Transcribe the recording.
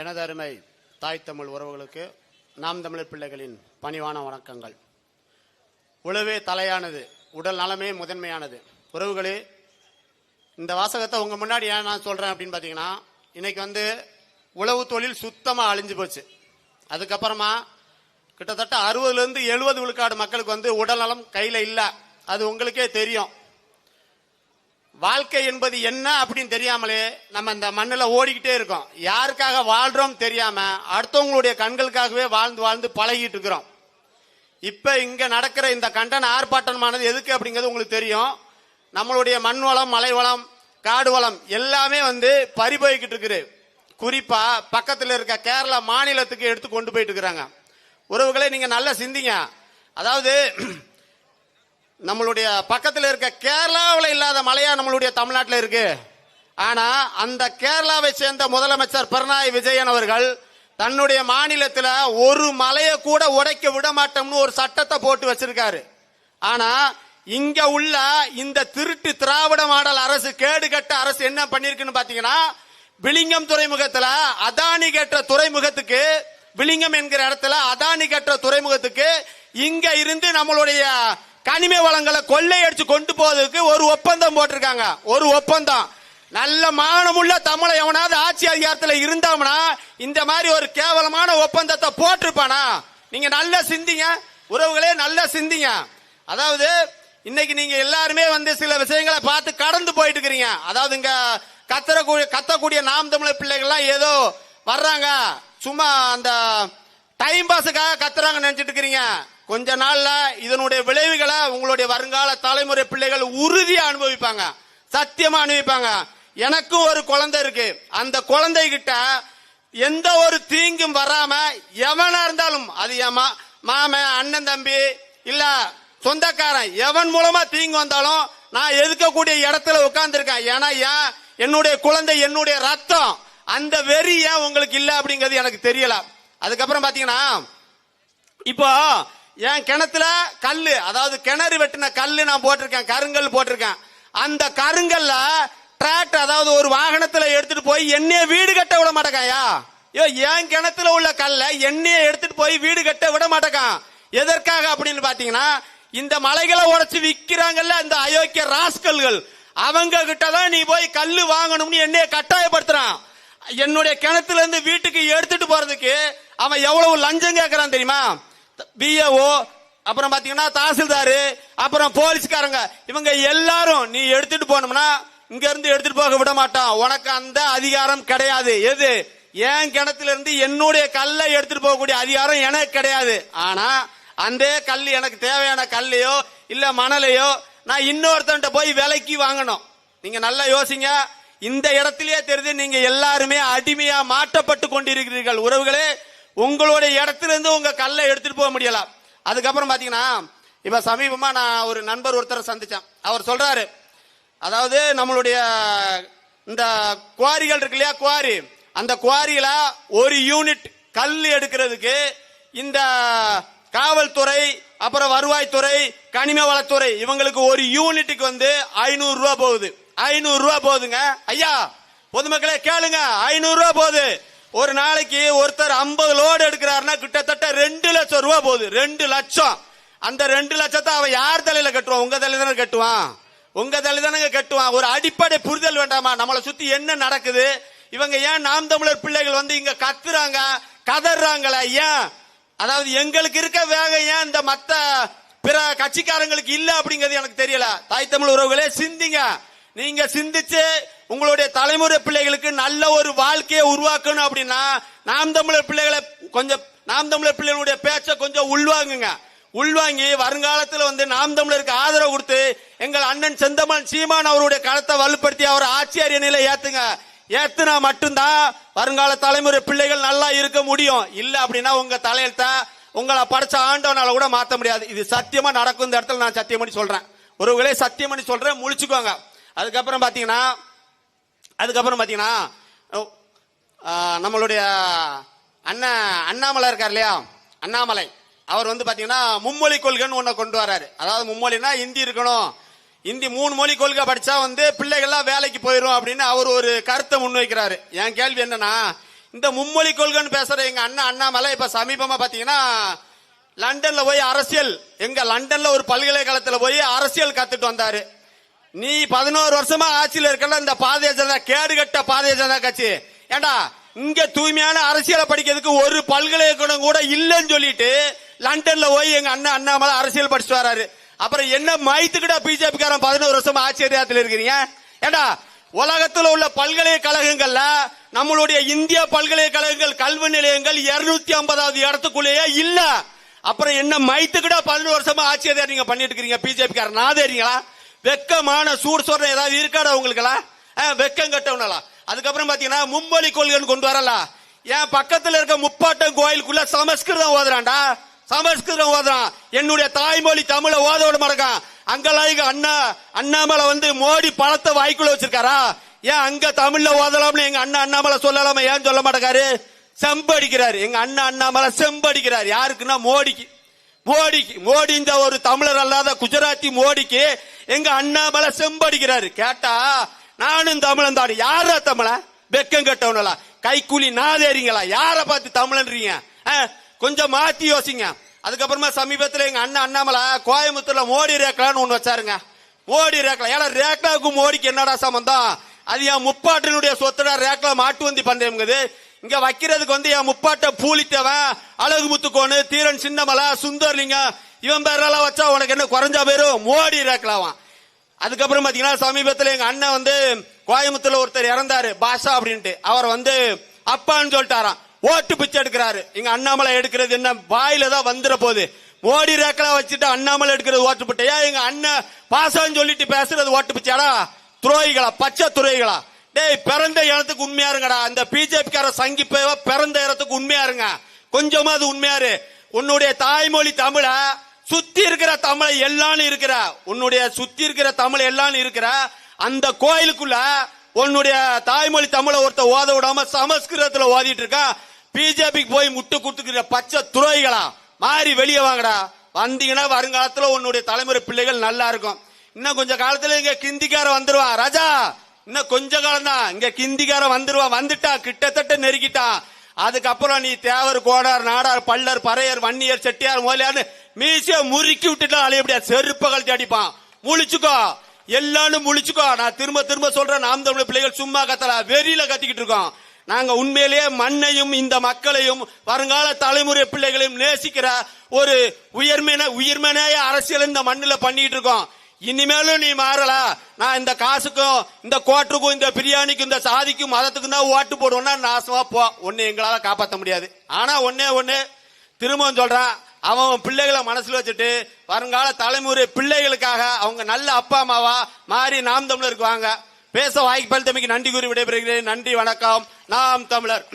எனது அருமை தாய் தமிழ் உறவுகளுக்கு நாம் தமிழர் பிள்ளைகளின் பணிவான வணக்கங்கள். உழவே தலையானது உடல் நலமே முதன்மையானது. உறவுகளே இந்த வாசகத்தை உங்கள் முன்னாடி ஏன் நான் சொல்கிறேன் அப்படின்னு பார்த்தீங்கன்னா இன்றைக்கி வந்து உழவு தொழில் சுத்தமாக அழிஞ்சு போச்சு. அதுக்கப்புறமா கிட்டத்தட்ட அறுபதுலேருந்து எழுபது விழுக்காடு மக்களுக்கு வந்து உடல் நலம் கையில் இல்லை. அது உங்களுக்கே தெரியும். வாழ்க்கை என்பது என்ன அப்படின்னு தெரியாமலே நம்ம இந்த மண்ணில் ஓடிக்கிட்டே இருக்கோம். யாருக்காக வாழ்றோம் தெரியாம அடுத்தவங்களுடைய கண்களுக்காகவே வாழ்ந்து வாழ்ந்து பழகிட்டு இருக்கிறோம். இப்ப இங்க நடக்கிற இந்த கண்டன ஆர்ப்பாட்டமானது எதுக்கு அப்படிங்கிறது உங்களுக்கு தெரியும். நம்மளுடைய மண் வளம் மலை வளம் காடு வளம் எல்லாமே வந்து பறிபோய்கிட்டு இருக்குது. குறிப்பா பக்கத்தில் இருக்க கேரளா மாநிலத்துக்கு எடுத்து கொண்டு போயிட்டு இருக்கிறாங்க. உறவுகளை நீங்க நல்லா சிந்திங்க. அதாவது நம்மளுடைய பக்கத்தில் இருக்க கேரளாவில் இல்லாத மலையா நம்மளுடைய தமிழ்நாட்டில் இருக்கு? ஆனா அந்த கேரளாவை சேர்ந்த முதலமைச்சர் பிரணாய் விஜயன் அவர்கள் தன்னுடைய மாநிலத்தில் ஒரு மலையை கூட உடைக்க விட மாட்டோம்னு ஒரு சட்டத்தை போட்டு வச்சிருக்காரு. ஆனா இங்க உள்ள இந்த திருட்டு திராவிட மாடல் அரசு கேடுகட்ட அரசு என்ன பண்ணிருக்குன்னு பாத்தீங்கன்னா விளிங்கம் துறைமுகத்துல அதானி கெட்ட துறைமுகத்துக்கு விளிங்கம் என்கிற இடத்துல அதானி கெட்ட துறைமுகத்துக்கு இங்க இருந்து நம்மளுடைய கனிம வளங்களை கொள்ளையடிச்சு கொண்டு போவதற்கு ஒரு ஒப்பந்தம் போட்டிருக்காங்க. ஒரு ஒப்பந்தம். நல்ல மானமுள்ள தமிழை எவனாவது ஆட்சி அதிகாரத்தில் இருந்தாமனா இந்த மாதிரி ஒரு கேவலமான ஒப்பந்தத்தை போட்டிருப்பானா? நீங்க நல்லா சிந்திங்க. உறவுகளே நல்லா சிந்திங்க. அதாவது இன்னைக்கு நீங்க எல்லாருமே வந்து சில விஷயங்களை பார்த்து கடந்து போயிட்டு இருக்கிறீங்க அதாவது இங்க கத்தரக்கூடிய கத்தக்கூடிய நாம் தமிழர் பிள்ளைகள்லாம் ஏதோ வர்றாங்க. சும்மா அந்த டைம் பாஸுக்காக கத்துறாங்க நினைச்சிட்டு இருக்கிறீங்க கொஞ்ச நாள்ல இதனுடைய விளைவுகளை உங்களுடைய வருங்கால தலைமுறை பிள்ளைகள் உறுதியா அனுபவிப்பாங்க. சத்தியமா அனுபவிப்பாங்க. எனக்கும் ஒரு குழந்தை இருக்கு. அந்த குழந்தை கிட்ட எந்த ஒரு தீங்கும் வராம எவனா இருந்தாலும் அது என் மாமன் அண்ணன் தம்பி இல்ல சொந்தக்காரன் எவன் மூலமா தீங்கு வந்தாலும் நான் எதுக்கக்கூடிய இடத்துல உட்கார்ந்துருக்கேன். ஏன்னா ஏன்? என்னுடைய குழந்தை என்னுடைய ரத்தம் அந்த வெறி ஏன் உங்களுக்கு இல்லை அப்படிங்கிறது எனக்கு தெரியல. அதுக்கப்புறம் பாத்தீங்கன்னா இப்போ என் கிணத்துல கல்லு அதாவது கிணறு வெட்டின கல்லு நான் போட்டிருக்கேன் கருங்கல் போட்டிருக்கேன். அந்த கருங்கல்ல டிராக்டர் அதாவது ஒரு வாகனத்துல எடுத்துட்டு போய் என்னைய வீடு கட்ட விட மாட்டேங்காயா ஐயோ. என் கிணத்துல உள்ள கல்லை என்னைய எடுத்துட்டு போய் வீடு கட்ட விட மாட்டேங்கான் எதற்காக அப்படின்னு பாத்தீங்கன்னா இந்த மலைகளை உடைச்சு விக்கிறாங்கல்ல இந்த அயோக்கிய ராஸ்கல்கள் அவங்க கிட்ட தான் நீ போய் கல்லு வாங்கணும்னு என்னைய கட்டாயப்படுத்துறான். என்னுடைய கிணத்துல இருந்து வீட்டுக்கு எடுத்துட்டு போறதுக்கு அவன் எவ்வளவு லஞ்சம் கேட்கறான் தெரியுமா? பிஏஓ அப்புறம் பாத்தீங்கன்னா தாசில்தாரு அப்புறம் போலீஸ்காரங்க. இவங்க எல்லாரும் நீ எடுத்துட்டு போனோம்னா இங்க இருந்து எடுத்துட்டு போக விட மாட்டான். உனக்கு அந்த அதிகாரம் கிடையாது. எது? என் கிணத்துல இருந்து என்னுடைய கல்லை எடுத்துட்டு போகக்கூடிய அதிகாரம் எனக்கு கிடையாது. ஆனா அந்த கல் எனக்கு தேவையான கல்லையோ இல்ல மணலையோ நான் இன்னொருத்தன்ட்ட போய் விலைக்கு வாங்கணும். நீங்க நல்லா யோசிங்க. இந்த இடத்திலேயே தெரியுது நீங்க எல்லாருமே அடிமையா மாற்றப்பட்டு கொண்டிருக்கிறீர்கள். உறவுகளே உங்களுடைய இடத்துல இருந்து உங்க கல்லை எடுத்துட்டு போக முடியலாம் அதுக்கப்புறம் பாத்தீங்கன்னா இப்ப சமீபமா நான் ஒரு நண்பர் ஒருத்தரை சந்திச்சேன். அவர் சொல்றாரு அதாவது நம்மளுடைய இந்த குவாரிகள் இருக்கு இல்லையா குவாரி? அந்த குவாரியில ஒரு யூனிட் கல் எடுக்கிறதுக்கு இந்த காவல்துறை அப்புறம் வருவாய்த்துறை கனிம வளத்துறை இவங்களுக்கு ஒரு யூனிட்டுக்கு வந்து ஐநூறு போகுது. ஐநூறு ரூபாய் போகுதுங்க. ஐயா பொதுமக்களே கேளுங்க. ஐநூறு போகுது. ஒரு நாளைக்கு ஒருத்தர் ஐம்பது லோடு எடுக்கிறாருன்னா கிட்டத்தட்ட ரெண்டு லட்சம் ரூபாய் போகுது. ரெண்டு லட்சம். அந்த ரெண்டு லட்சத்தை அவன் யார் தலையில கட்டுவான்? உங்க தலையில தானே கட்டுவான். உங்க தலையில தானே கட்டுவான். ஒரு அடிப்படை புரிதல் வேண்டாமா? நம்மளை சுத்தி என்ன நடக்குது? இவங்க ஏன் நாம் தமிழர் பிள்ளைகள் வந்து இங்க கத்துறாங்க கதறாங்களா ஏன்? அதாவது எங்களுக்கு இருக்க வேகம் ஏன் இந்த மத்த பிற கட்சிக்காரங்களுக்கு இல்ல அப்படிங்கிறது எனக்கு தெரியல. தாய் தமிழ் உறவுகளே சிந்திங்க. நீங்க சிந்திச்சு உங்களுடைய தலைமுறை பிள்ளைகளுக்கு நல்ல ஒரு வாழ்க்கையை உருவாக்கணும் அப்படின்னா நாம் தமிழர் பிள்ளைகளை கொஞ்சம் நாம் தமிழர் பிள்ளைகளுடைய பேச்சை கொஞ்சம் உள்வாங்குங்க. உள்வாங்கி வருங்காலத்தில் வந்து நாம் தமிழருக்கு ஆதரவு கொடுத்து எங்கள் அண்ணன் செந்தமன் சீமான் அவருடைய களத்தை வலுப்படுத்தி அவர் ஆட்சியர் நிலை ஏத்துங்க. ஏத்துனா மட்டும்தான் வருங்கால தலைமுறை பிள்ளைகள் நல்லா இருக்க முடியும். இல்ல அப்படின்னா உங்க தலையெழுத்த உங்களை படைச்ச ஆண்டவனால கூட மாத்த முடியாது. இது சத்தியமா நடக்கும் இந்த இடத்துல நான் சத்தியம் பண்ணி சொல்றேன். ஒருவேளை சத்தியம் பண்ணி சொல்றேன் முழிச்சுக்கோங்க. அதுக்கப்புறம் பார்த்தீங்கன்னா அதுக்கப்புறம் பார்த்தீங்கன்னா நம்மளுடைய அண்ணன் அண்ணாமலை இருக்கார் இல்லையா? அண்ணாமலை. அவர் வந்து பார்த்தீங்கன்னா மும்மொழி கொள்கைன்னு ஒன்றை கொண்டு வராரு. அதாவது மும்மொழினா இந்தி இருக்கணும். இந்தி மூணு மொழி கொள்கை படித்தா வந்து பிள்ளைகள்லாம் வேலைக்கு போயிடும் அப்படின்னு அவர் ஒரு கருத்தை முன்வைக்கிறாரு. என் கேள்வி என்னன்னா இந்த மும்மொழி கொள்கைன்னு பேசுகிற எங்கள் அண்ணன் அண்ணாமலை இப்போ சமீபமாக பார்த்தீங்கன்னா லண்டனில் போய் அரசியல் எங்கள் லண்டனில் ஒரு பல்கலைக்கழகத்தில் போய் அரசியல் கற்றுட்டு வந்தார். நீ பதினோரு வருஷமா ஆட்சியில் இருக்கல இந்த பாரதிய ஜனதா கேடுகட்ட பாரதிய ஜனதா கட்சி. ஏண்டா இங்க தூய்மையான அரசியலை படிக்கிறதுக்கு ஒரு பல்கலைக்கழகம் கூட இல்லைன்னு சொல்லிட்டு லண்டன்ல போய் எங்க அண்ணன் அண்ணாமலை அரசியல் படிச்சுட்டு வராரு. அப்புறம் என்ன மைத்துக்கிட்ட பிஜேபி காரன் பதினோரு வருஷமா ஆட்சி அதிகாரத்தில் இருக்கிறீங்க? ஏண்டா உலகத்துல உள்ள பல்கலைக்கழகங்கள்ல நம்மளுடைய இந்திய பல்கலைக்கழகங்கள் கல்வி நிலையங்கள் இருநூத்தி ஐம்பதாவது இடத்துக்குள்ளேயே இல்ல. அப்புறம் என்ன மைத்துக்கிட்ட பதினோரு வருஷமா ஆட்சி அதிகாரம் நீங்க பண்ணிட்டு இருக்கீங்க பிஜேபி காரன் நாதேறீங்களா வெக்கமான சூடு சொல்ற ஏதாவது இருக்காடா உங்களுக்கெல்லாம்? வெக்கம் கட்டவனலா? அதுக்கப்புறம் பாத்தீங்கன்னா மும்மொழி கொள்கைன்னு கொண்டு வரலாம் என் பக்கத்துல இருக்க முப்பாட்டம் கோயிலுக்குள்ள சமஸ்கிருதம் ஓதுறான்டா. சமஸ்கிருதம் ஓதுறான். என்னுடைய தாய்மொழி தமிழை ஓத விட மாட்டேங்கான். அங்கெல்லாம் எங்க அண்ணா அண்ணாமலை வந்து மோடி பழத்தை வாய்க்குள்ள வச்சிருக்காரா? ஏன் அங்க தமிழ்ல ஓதலாம்னு எங்க அண்ணா அண்ணாமலை சொல்லலாமா? ஏன் சொல்ல மாட்டேங்காரு? செம்படிக்கிறாரு. எங்க அண்ணா அண்ணாமலை செம்படிக்கிறார். யாருக்குன்னா மோடிக்கு. மோடி மோடி இந்த ஒரு தமிழர் அல்லாத குஜராத்தி மோடிக்கு எங்க அண்ணாமலை செம்படிக்கிறாரு. கேட்டா நானும் தமிழன் தான். யாரா தமிழன் வெக்கம் கட்டவனலா. கைக்கூலி நாதேறிங்களா? யார பார்த்து தமிழன்றீங்க? ஆ, கொஞ்சம் மாத்தி யோசிங்க. அதுக்கப்புறமா சமீபத்துல எங்க அண்ணன் அண்ணாமலை கோயம்புத்தூர்ல மோடி ரேக்கலான்னு ஒண்ணு வச்சாருங்க. மோடி ரேக்கலா ஏன்னா ரேக்லாவுக்கும் மோடிக்கு என்னடா சம்பந்தம்? அது என் முப்பாட்டினுடைய சொத்துடா ரேக்லா மாட்டு வந்தி பண்றேங்குது இங்க வைக்கிறதுக்கு வந்து என் முப்பாட்ட பூலித்தவன் அழகு முத்துக்கோனு தீரன் சின்னமலை சுந்தர்லிங்கம் இவன் பேரெல்லாம் வச்சா உனக்கு என்ன குறைஞ்சா பேரும் மோடி ரேக்கலாவான் அதுக்கப்புறம் பாத்தீங்கன்னா சமீபத்தில் எங்க அண்ணன் வந்து கோயம்புத்தூர்ல ஒருத்தர் இறந்தாரு பாஷா அப்படின்ட்டு. அவர் வந்து அப்பான்னு சொல்லிட்டாராம். ஓட்டு பிச்சை எடுக்கிறாரு. எங்க அண்ணாமலை எடுக்கிறது என்ன? வாயில தான் வந்துட போகுது. மோடி ரேக்கலா வச்சுட்டு அண்ணாமலை எடுக்கிறது ஓட்டு பிட்டையா எங்க அண்ணன் பாசான்னு சொல்லிட்டு பேசுறது ஓட்டு பிச்சாடா துரோகிகளா? பச்சை துரோகிகளா? டேய் பிறந்த இடத்துக்கு உண்மையா இருங்கடா. இந்த பிஜேபிக்கார சங்கி பிறந்த இடத்துக்கு உண்மையா இருங்க. கொஞ்சமாவது உண்மையா இரு. உன்னுடைய தாய்மொழி தமிழ சுத்தி இருக்கிற தமிழை எல்லாம் இருக்கிற உன்னுடைய சுத்தி இருக்கிற தமிழ் எல்லாம் இருக்கிற அந்த கோயிலுக்குள்ள உன்னுடைய தாய்மொழி தமிழை ஒருத்த ஓத விடாம சமஸ்கிருதத்துல ஓதிட்டு இருக்கா. பிஜேபிக்கு போய் முட்டு கொடுத்துக்கிற பச்சை துரோகிகளா? மாறி வெளியே வாங்கடா. வந்தீங்கன்னா வருங்காலத்துல உன்னுடைய தலைமுறை பிள்ளைகள் நல்லா இருக்கும். இன்னும் கொஞ்சம் காலத்துல இங்க கிந்திக்கார வந்துருவான். ராஜா இன்னும் கொஞ்ச காலம் தான் இங்க கிந்திக்கார வந்துருவான் வந்துட்டா கிட்டத்தட்ட நெருக்கிட்டான் அதுக்கப்புறம் நீ தேவர் கோடார் நாடார் பல்லர் பறையர் வன்னியர் செட்டியார் மோலியார்னு மீசிய முறுக்கி விட்டுட்டா அலையப்படியா செருப்ப கழட்டி அடிப்பான். முழிச்சுக்கோ. எல்லாரும் முழிச்சுக்கோ. நான் திரும்ப திரும்ப சொல்றேன் நாம் தமிழ் பிள்ளைகள் சும்மா கத்தல. வெறியில கத்திக்கிட்டு இருக்கோம். நாங்க உண்மையிலேயே மண்ணையும் இந்த மக்களையும் வருங்கால தலைமுறை பிள்ளைகளையும் நேசிக்கிற ஒரு உயர்மையான உயிர்மனைய அரசியல் இந்த மண்ணில் பண்ணிட்டு இருக்கோம். இனிமேலும் நீ மாறல. நான் இந்த காசுக்கும் இந்த கோட்டுக்கும் இந்த பிரியாணிக்கும் இந்த சாதிக்கும் மதத்துக்கும் தான் ஓட்டு போடுவோம்னா நாசமா போ. ஒன்னு எங்களால காப்பாற்ற முடியாது. ஆனா ஒன்னே ஒன்னு திரும்பவும் சொல்றான் அவன் அவன் பிள்ளைகளை மனசுல வச்சுட்டு வருங்கால தலைமுறை பிள்ளைகளுக்காக அவங்க நல்ல அப்பா அம்மாவா மாறி நாம் தமிழருக்கு வாங்க. பேச வாய்ப்பு தம்பிக்கு நன்றி கூறி விடைபெறுகிறேன். நன்றி வணக்கம். நாம் தமிழர்.